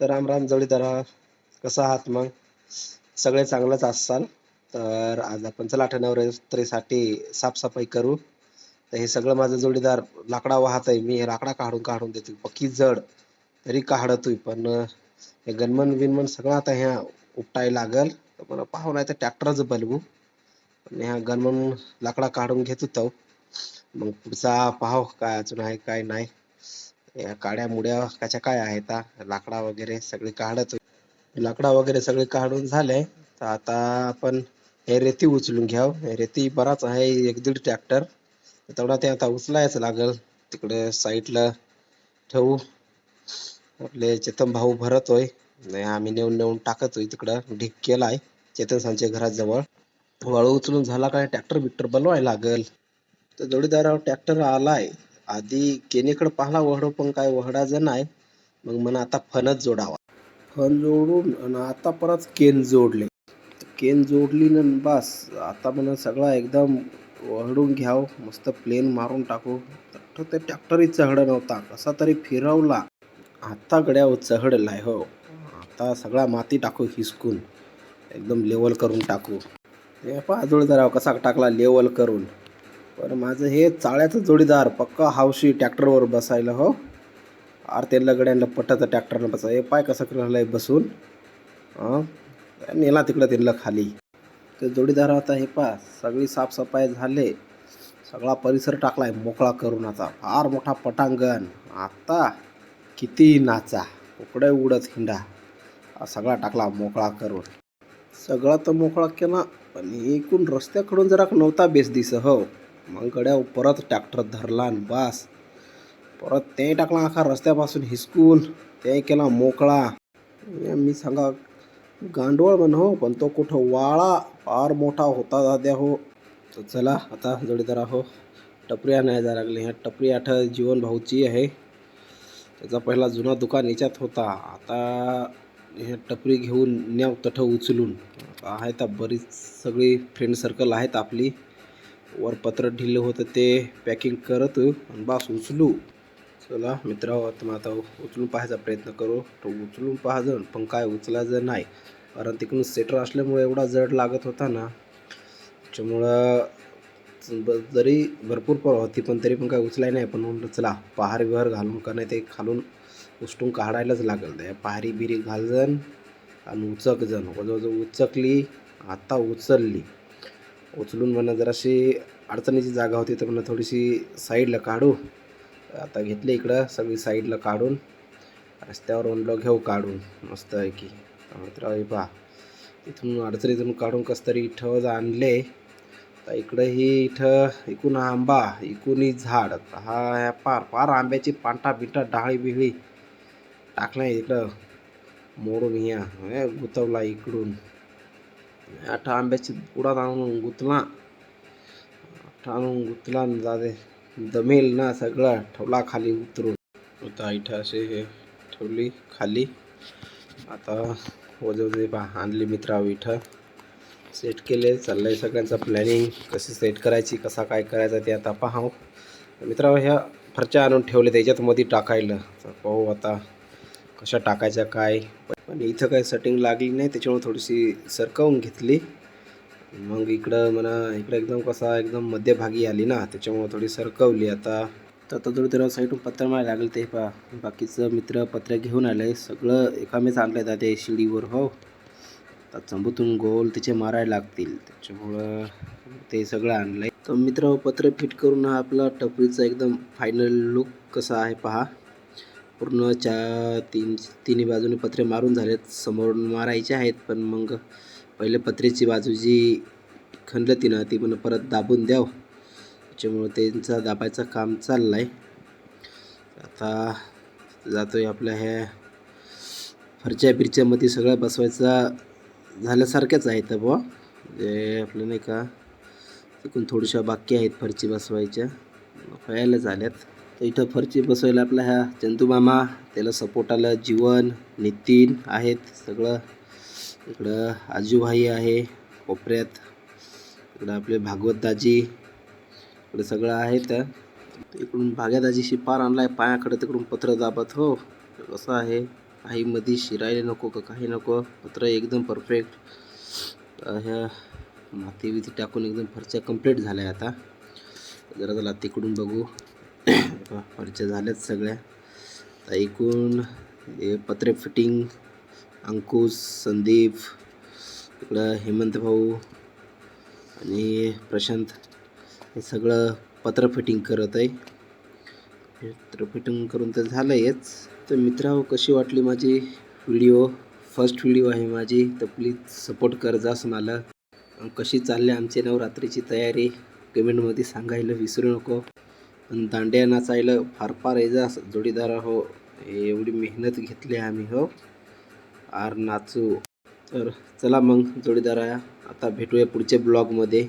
तर राम राम जोडीदारा कसा आहात मग? सगळे चांगलंच असाल? तर आज आपण चला नवरात्रीसाठी साफसफाई करू. तर हे सगळं माझं जोडीदार लाकडा वाहत आहे. मी हे लाकडा काढून काढून देतो पक्की जड तरी काढतोय. पण हे गनमन विनमन सगळं आता ह्या उपटाय लागल. तर मला पाहू नाही तर ट्रॅक्टरच बलवू पण ह्या गनमन लाकडा काढून घेत होतो मग पुढचा पाहू काय अजून आहे काय नाही. या काड्या मुड्या कशा काय आहेत लाकडा वगैरे सगळे काढत लाकडा वगैरे सगळे काढून झाले. तर आता आपण हे रेती उचलून घ्याव. हे रेती बराच आहे एक दीड ट्रॅक्टर तेवढा ते आता उचलायच लागल. तिकडे साईडला ठेवू. आपले चेतन भाऊ भरतोय आम्ही नेऊन नेऊन टाकतोय तिकडं. ढीक केलाय. चेतन सांच्या घराजवळ. वाळू उचलून झाला काय? ट्रॅक्टर बिक्टर बनवायला लागल. तर जोडीदारावर ट्रॅक्टर आलाय. आधी केनेकडे पाहला वहडो पण काय व्हडा जण आहे मग म्हणा आता फनच जोडावा. फन जोडून आणि आता परत केन जोडले. केन जोडली ना बस आता म्हणा सगळा एकदम वहडून घ्याव मस्त प्लेन मारून टाकू. तर ते ट्रॅक्टरही चढ नव्हता कसा तरी फिरवला. आता गड्यावर चढलाय हो. आता सगळा माती टाकू हिसकून. एकदम लेवल करून टाकू. हे पहा जरा कसा टाकला लेवल करून. पण माझं हे चाळ्याचं जोडीदार पक्का हावशी ट्रॅक्टरवर बसायला हो. आर ते लगड्यांना पटाचं ट्रॅक्टरनं बसा. हे पाय कसं करायला बसून? हां नेला तिकडं त्यांना खाली. ते जोडीदार आता हे पा सगळी साफसफाई झाले. सगळा परिसर टाकलाय मोकळा करून आता. फार मोठा पटांगण. आता किती नाचा. उकडे उडत हिंडा. सगळा टाकला मोकळा करून. सगळा तर मोकळा केला पण एकूण रस्त्याकडून जरा नव्हता बेस दिस हो. मग गड्या परत ट्रॅक्टर धरला आणि बास. परत ते टाकला आखा रस्त्यापासून हिसकून. ते केला मोकळा. मी सांगा गांडोळ म्हण हो पण तो कुठं वाळा फार मोठा होता दाद्या हो. तर चला आता जोडीदारा हो टपरी नाही जायला लागली. ह्या टपरी आठ जीवन भाऊची आहे. त्याचा पहिला जुना दुकान याच्यात होता. आता ह्या टपरी घेऊन न्याव तठं उचलून आहेत बरीच सगळी फ्रेंड सर्कल आहेत आपली. वर पत्र ढिलं होतं ते पॅकिंग करत आणि बास उचलू. चला मित्रा तुम्ही आता उचलून पाहायचा प्रयत्न करू. तो उचलून पाहाजण पण काय उचलायचं नाही. कारण तिकडून सेटर असल्यामुळे एवढा जड लागत होता ना. त्याच्यामुळं जरी भरपूर पर होती पण तरी पण काय उचलाय नाही. पण म्हणलं चला पहार विहार घालून का नाही ते खालून उष्टून काढायलाच लागेल. त्या पहारी बिरी घालजन आणि उचकजण जवळजवळ उचकली आता उचलली. उचलून म्हणा जराशी अडचणीची जागा होती तर म्हणा थोडीशी साईडला काढू. आता घेतले इकडं सगळी साईडला काढून रस्त्यावर म्हणलं घेऊ काढून. मस्त आहे की. मित्र पहा. इथून अडचणीतून काढून कसं तरी इथं आणले. तर इकडं ही इथं इकून आंबा इकूनही झाड. हा ह्या पार पार आंब्याची पांठा बिंटा डाळी बिळी टाकला इकडं. मोडून ह्या गुतवला इकडून. आठ आंब्याची उडात आणून गुतला आठ आणून गुतला आणि जाते दमेल ना सगळा ठेवला खाली उतरून आता इथं असे हे ठेवली खाली आता वजवते पा आणली मित्रा इथं सेट केले चाललंय सगळ्यांचं प्लॅनिंग कशी सेट करायची कसा काय करायचा ते आता पाहाव मित्रांनो ह्या फरच्या आणून ठेवले त्याच्यात मध्ये टाकायला पाहू आता कशा टाकायच्या काय आणि इथं काय सेटिंग लागली नाही त्याच्यामुळे थोडीशी सरकवून घेतली. मग इकडं म्हणा इकडं एकदम कसा एकदम मध्यभागी आली ना त्याच्यामुळे थोडी सरकवली आता. तर आता थोडी त्याला साईडून पत्र मारायला लागलं ते पा बाकीचं मित्र पत्र घेऊन आलं आहे सगळं एकामेच आणलं आहे त्या शिडीवर हो. तर चंबूतून गोल तिचे मारायला लागतील त्याच्यामुळं ते सगळं आणलं आहे तर मित्र पत्र फिट करून हा आपला टपरीचा एकदम फायनल लुक कसा आहे पहा. पूर्ण चार तीन तिन्ही बाजूने पत्रे मारून झालेत. समोरून मारायचे आहेत पण मग पहिले पत्रेची बाजू जी खणलं ना ती पण परत दाबून द्याव. त्याच्यामुळं त्यांचा दाबायचं काम चाललं आहे आता जातो आहे आपल्या ह्या फरच्या बिरच्यामध्ये सगळं बसवायचा झाल्यासारख्याच आहेत बुवा. जे आपलं नाही का तिकून थोड्याशा बाकी आहेत फरची बसवायच्या. व्हायला झाल्यात. तर इथं फरची बसवायला आपला ह्या चंदूमामा त्याला सपोर्टाला जीवन नितीन आहेत सगळं. इकडं आजूभाई आहे कोपऱ्यात. इकडं आपले भागवत दाजी. इकडं सगळं आहे तर इकडून भाग्यादाजीशी पार पार आणलाय पायाकडे तिकडून पत्र दाबत. हो कसं आहे? काही मध्ये शिरायला नको का काही नको? पत्र एकदम परफेक्ट ह्या माती विधी टाकून एकदम फरच्या कंप्लीट झाल्या आता. जरा जरा तिकडून बघू. फरच्या झाल्यात सगळ्या तर एकूण हे पत्रे फिटिंग अंकुश संदीप इकडं हेमंत भाऊ आणि प्रशांत. हे सगळं पत्र फिटिंग करत आहे. पत्र फिटिंग करून तर झालं आहेच तर मित्रांनो कशी वाटली माझी व्हिडिओ? फर्स्ट व्हिडिओ आहे माझी तर प्लीज सपोर्ट कर जास मला कशी चालली आमची नवरात्रीची तयारी? कमेंटमध्ये सांगायला विसरू नको. आणि दांड्या नाचायला फार फार यायचा जोडीदार हो एवढी मेहनत घेतली आम्ही हो. आर नाचू. तर चला मग जोडीदारा आता भेटूया पुढच्या ब्लॉगमध्ये.